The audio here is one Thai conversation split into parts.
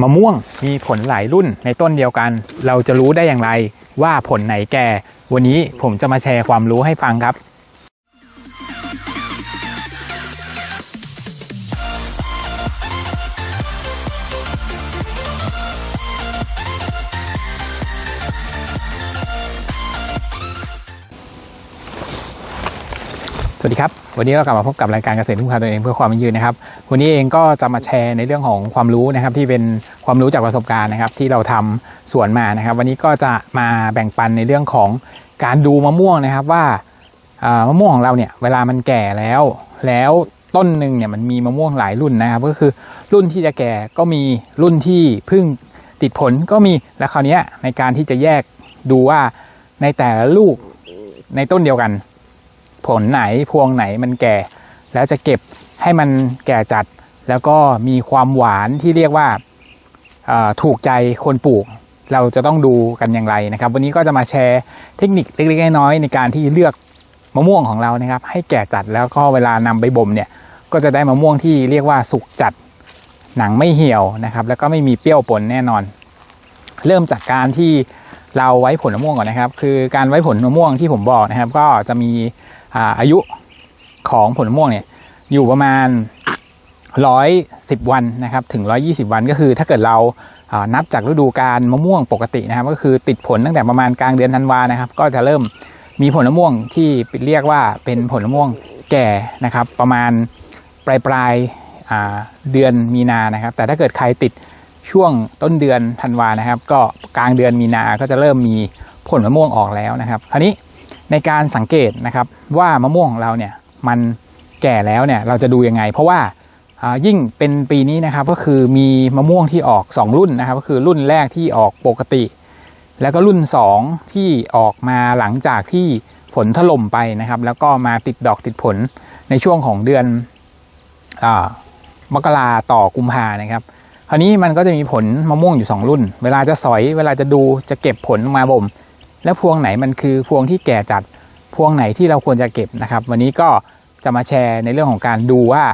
มะม่วงมีผลหลายรุ่นในต้นเดียวกัน เราจะรู้ได้อย่างไรว่าผลไหนแก่ วันนี้ผมจะมาแชร์ความรู้ให้ฟังครับ สวัสดีครับ วันนี้เรากลับมาพบกับรายการเกษตรทุ่งคาตัวเองเพื่อความยั่งยืนนะครับ วันนี้เองก็จะมาแชร์ในเรื่องของความรู้นะครับ ที่เป็นความรู้จากประสบการณ์นะครับ ที่เราทำสวนมานะครับ วันนี้ก็จะมาแบ่งปันในเรื่องของการดูมะม่วงนะครับ ว่ามะม่วงของเราเนี่ยเวลามันแก่แล้ว แล้วต้นหนึ่งเนี่ยมันมีมะม่วงหลายรุ่นนะครับ ก็คือรุ่นที่จะแก่ก็มีรุ่นที่เพิ่งติดผลก็มีแล้วคราวนี้ในการที่จะแยกดูว่าในแต่ละลูกในต้นเดียวกัน ผลไหนพวงไหนมันแก่ แล้วจะเก็บให้มันแก่จัด แล้วก็มีความหวานที่เรียกว่าถูกใจคนปลูก เราจะต้องดูกันอย่างไรนะครับ วันนี้ก็จะมาแชร์เทคนิคเล็กๆน้อยๆในการที่เลือกมะม่วงของเรานะครับ ให้แก่จัดแล้วก็เวลานำไปบ่มเนี่ยก็จะได้มะม่วงที่เรียกว่าสุกจัดหนังไม่เหี่ยวนะครับ แล้วก็ไม่มีเปรี้ยวปนแน่นอน เริ่มจากการที่เราไว้ผลมะม่วงก่อนนะครับ คือการไว้ผลมะม่วงที่ผมบอกนะครับ ก็จะมี อาอายุของผลมะม่วงเนี่ยอยู่ประมาณ 110 วันนะครับถึง 120 วันก็คือ ถ้าเกิดเราานับจากฤดูการมะม่วงปกตินะครับ ก็คือติดผลตั้งแต่ประมาณกลางเดือนธันวานะครับ ก็จะเริ่มมีผลมะม่วงที่เรียกว่าเป็นผลมะม่วงแก่นะครับ ประมาณปลายปลายาเดือนมีนานะครับ แต่ถ้าเกิดใครติดช่วงต้นเดือนธันวานะครับ ก็กลางเดือนมีนาก็จะเริ่มมีผลมะม่วงออกแล้วนะครับ คราวนี้ ในการสังเกตนะครับว่ามะม่วงของเราเนี่ยมันแก่แล้วเนี่ยเราจะดูยังไง เพราะว่ายิ่งเป็นปีนี้นะครับก็คือมีมะม่วงที่ออก 2 รุ่นนะครับ ก็คือรุ่นแรกที่ออกปกติ แล้วก็รุ่น 2 ที่ออกมาหลังจากที่ฝนถล่มไปนะครับ แล้วก็มาติดดอกติดผลในช่วงของเดือนอมกราต่อกุมภานะครับคราวนี้มันก็จะมีผลมะม่วงอยู่ 2 รุ่น เวลาจะสอย เวลาจะดูจะเก็บผลมาบ่ม แล้วพวงไหนมันคือพวงที่แก่จัดพวงไหนที่เราควรจะเก็บนะครับ วันนี้ก็จะมาแชร์ในเรื่องของการดูว่า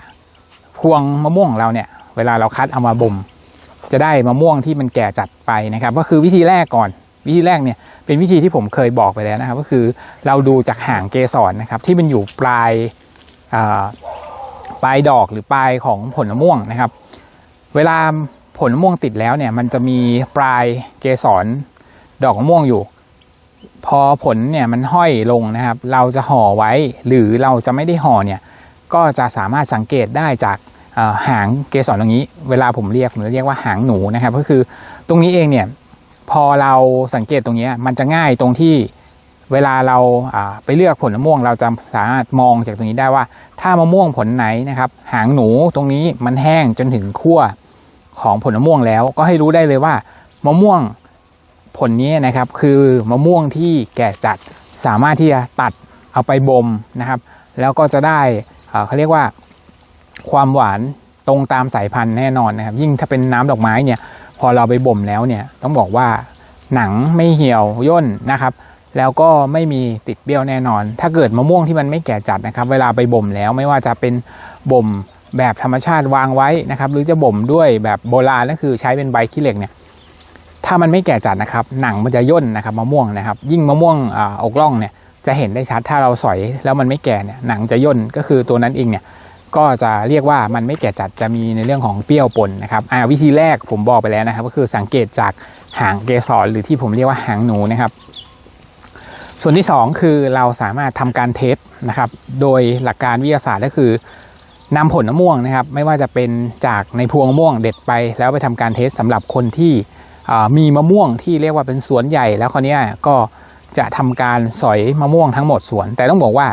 พวงมะม่วงของเราเนี่ย เวลาเราคัดเอามาบ่มจะได้มะม่วงที่มันแก่จัดไปนะครับ ก็คือวิธีแรกก่อน วิธีแรกเนี่ยเป็นวิธีที่ผมเคยบอกไปแล้วนะครับ ก็คือเราดูจากหางเกสรนะครับ ที่มันอยู่ปลายาปลายดอกหรือปลายของผลมะม่วงนะครับ เวลาผลมะม่วงติดแล้วเนี่ย มันจะมีปลายเกสรดอกมะม่วงอยู่ พอผลเนี่ยมันห้อยลงนะครับ เราจะห่อไว้หรือเราจะไม่ได้ห่อเนี่ยก็จะสามารถสังเกตได้จากหางเกสรตรงนี้ เวลาผมเรียกผมเรียกว่าหางหนูนะครับ ก็คือตรงนี้เองเนี่ยพอเราสังเกตตรงนี้มันจะง่ายตรงที่เวลาเราไปเลือกผลมะม่วง เราจะสามารถมองจากตรงนี้ได้ว่า ถ้ามะม่วงผลไหนนะครับ หางหนูตรงนี้มันแห้งจนถึงขั้วของผลมะม่วงแล้ว ก็ให้รู้ได้เลยว่ามะม่วง ผลนี้นะครับคือมะม่วงที่แก่จัดสามารถที่จะตัดเอาไปบ่มนะครับ แล้วก็จะได้เขาเรียกว่าความหวานตรงตามสายพันธุ์แน่นอนนะครับ ยิ่งถ้าเป็นน้ำดอกไม้เนี่ยพอเราไปบ่มแล้วเนี่ยต้องบอกว่าหนังไม่เหี่ยวย่นนะครับ แล้วก็ไม่มีติดเบี้ยวแน่นอน ถ้าเกิดมะม่วงที่มันไม่แก่จัดนะครับ เวลาไปบ่มแล้วไม่ว่าจะเป็นบ่มแบบธรรมชาติวางไว้นะครับ หรือจะบ่มด้วยแบบโบราณก็คือใช้เป็นใบขี้เหล็กเนี่ย ถ้ามันไม่แก่จัดนะครับ หนังมันจะย่นนะครับมะม่วงนะครับ ยิ่งมะม่วงออกล่องเนี่ยจะเห็นได้ชัดถ้าเราสอยแล้วมันไม่แก่เนี่ยหนังจะย่นก็คือตัวนั้นเองเนี่ยก็จะเรียกว่ามันไม่แก่จัดจะมีในเรื่องของเปรี้ยวปนนะครับวิธีแรกผมบอกไปแล้วนะครับ ก็คือสังเกตจากหางเกสรหรือที่ผมเรียกว่าหางหนูนะครับ ส่วนที่สองคือเราสามารถทำการเทสนะครับ โดยหลักการวิทยาศาสตร์ก็คือนำผลมะม่วงนะครับ ไม่ว่าจะเป็นจากในพวงมะม่วงเด็ดไป แล้วไปทำการเทสสำหรับคนที่ มีมะม่วงที่เรียกว่าเป็นสวนใหญ่แล้วคนนี้ก็จะทำการสอยมะม่วงทั้งหมดสวน แต่ต้องบอกว่า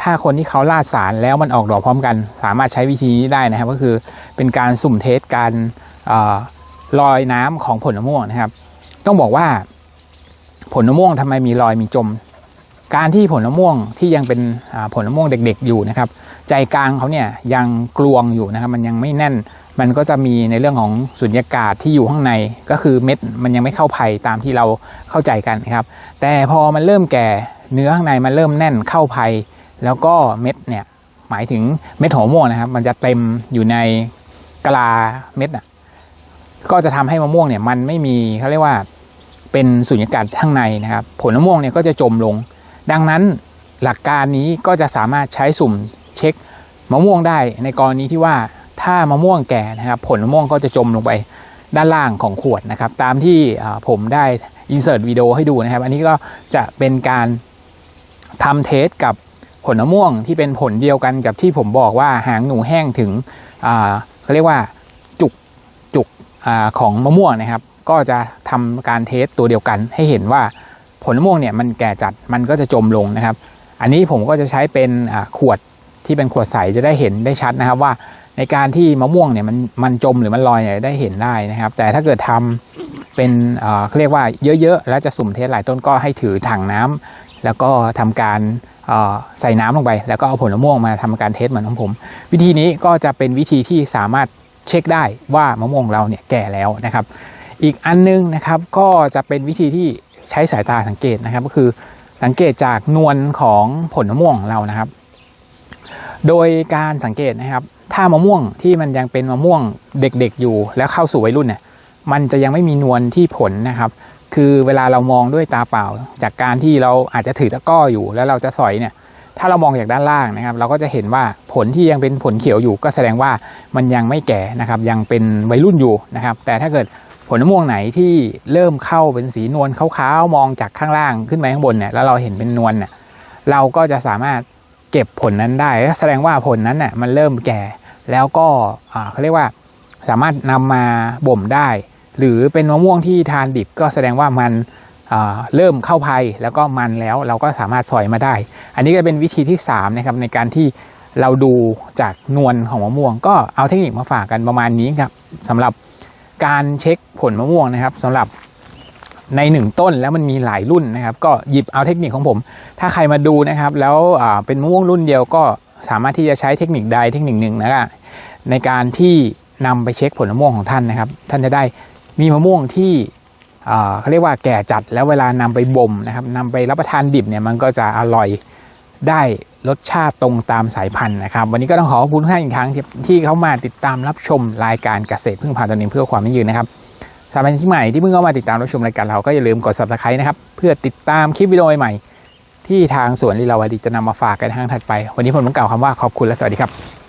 ถ้าคนที่เขาลาดสารแล้วมันออกดอกพร้อมกัน สามารถใช้วิธีนี้ได้นะครับ ก็คือเป็นการสุ่มเทสการอลอยน้ำของผลมะม่วงนะครับ ต้องบอกว่าผลมะม่วงทำไมมีรอยมีจม การที่ผลมะม่วงที่ยังเป็นผลมะม่วงเด็กๆอยู่นะครับ ใจกลางเขาเนี่ยยังกลวงอยู่นะครับ มันยังไม่แน่น มันก็จะมีในเรื่องของสุญญากาศที่อยู่ข้างในก็คือเม็ดมันยังไม่เข้าไผ่ตามที่เราเข้าใจกันนะครับ แต่พอมันเริ่มแก่เนื้อข้างในมันเริ่มแน่นเข้าไผ่แล้วก็เม็ดเนี่ยหมายถึงเม็ดหัวม่วงนะครับ มันจะเต็มอยู่ในกลาเม็ดอะก็จะทำให้มะม่วงเนี่ยมันไม่มีเขาเรียกว่าเป็นสุญญากาศข้างในนะครับ ผลมะม่วงเนี่ยก็จะจมลง ดังนั้นหลักการนี้ก็จะสามารถใช้สุ่มเช็คมะม่วงได้ในกรณีที่ว่าถ้ามะม่วงแก่นะครับผลมะม่วงก็จะจมลงไปด้านล่างของขวดนะครับ ตามที่ผมได้อินเสิร์ตวิดีโอให้ดูนะครับ อันนี้ก็จะเป็นการทำเทสกับผลมะม่วงที่เป็นผลเดียวกันกับที่ผมบอกว่าหางหนูแห้งถึงอ่าเขาเรียกว่าจุกจุกอาของมะม่วงนะครับ ก็จะทำการเทสตัวเดียวกันให้เห็นว่า ผลมะม่วงเนี่ยมันแก่จัดมันก็จะจมลงนะครับ อันนี้ผมก็จะใช้เป็นขวดที่เป็นขวดใสจะได้เห็นได้ชัดนะครับว่าในการที่มะม่วงเนี่ยมันมันจมหรือมันลอยเนี่ยได้เห็นได้นะครับ แต่ถ้าเกิดทำเป็นเขาเรียกว่าเยอะๆ แล้วจะสุ่มเทสหลายต้นก็ให้ถือถังน้ำแล้วก็ทำการใส่น้ำลงไป แล้วก็เอาผลมะม่วงมาทำการเทสเหมือนของผม วิธีนี้ก็จะเป็นวิธีที่สามารถเช็คได้ว่ามะม่วงเราเนี่ยแก่แล้วนะครับ อีกอันนึงนะครับก็จะเป็นวิธีที่ ใช้สายตาสังเกตนะครับ ก็คือสังเกตจากนวลของผลมะม่วงของเรานะครับ โดยการสังเกตนะครับ ถ้ามะม่วงที่มันยังเป็นมะม่วงเด็กๆอยู่แล้วเข้าสู่วัยรุ่นเนี่ยมันจะยังไม่มีนวลที่ผลนะครับ คือเวลาเรามองด้วยตาเปล่า จากการที่เราอาจจะถือตะก้ออยู่แล้วเราจะสอยเนี่ย ถ้าเรามองจากด้านล่างนะครับ เราก็จะเห็นว่าผลที่ยังเป็นผลเขียวอยู่ ก็แสดงว่ามันยังไม่แก่นะครับ ยังเป็นวัยรุ่นอยู่นะครับ แต่ถ้าเกิด ผลมะม่วงไหนที่เริ่มเข้าเป็นสีนวลขาวๆมองจากข้างล่างขึ้นไปข้างบนเนี่ยแล้วเราเห็นเป็นนวลเนี่ยเราก็จะสามารถเก็บผลนั้นได้ แสดงว่าผลนั้นน่ะมันเริ่มแก่แล้วก็อ่าเขาเรียกว่าสามารถนำมาบ่มได้ หรือเป็นมะม่วงที่ทานดิบก็แสดงว่ามันอ่าเริ่มเข้าภัยแล้วก็มันแล้วเราก็สามารถสอยมาได้ อันนี้ก็เป็นวิธีที่3นะครับในการที่เราดูจากนวลของมะม่วง ก็เอาเทคนิคมาฝากกันประมาณนี้ครับสำหรับ การเช็คผลมะม่วงนะครับสำหรับในหนึ่งต้นแล้วมันมีหลายรุ่นนะครับ ก็หยิบเอาเทคนิคของผม ถ้าใครมาดูนะครับ แล้วเป็นมะม่วงรุ่นเดียวก็สามารถที่จะใช้เทคนิคใดเทคนิคหนึ่งนะครับในการที่นำไปเช็คผลมะม่วงของท่านนะครับ ท่านจะได้มีมะม่วงที่เขาเรียกว่าแก่จัดแล้วเวลานำไปบ่มนะครับนำไปรับประทานดิบเนี่ยมันก็จะอร่อยได้ รสชาติตรงตามสายพันธุ์นะครับ วันนี้ก็ต้องขอขอบคุณทุกท่านอีกครั้งที่ที่เข้ามาติดตามรับชมรายการเกษตรพึ่งพาตนเองเพื่อความยั่งยืนนะครับสำหรับที่ใหม่ที่เพิ่งเข้ามาติดตามรับชมรายการเราก็อย่าลืมกด subscribe นะครับเพื่อติดตามคลิปวิดีโอใหม่ที่ทางสวนลีลาวดีจะนำมาฝากกันทางถัดไป วันนี้ผมต้องกล่าวคำว่าขอบคุณและสวัสดีครับ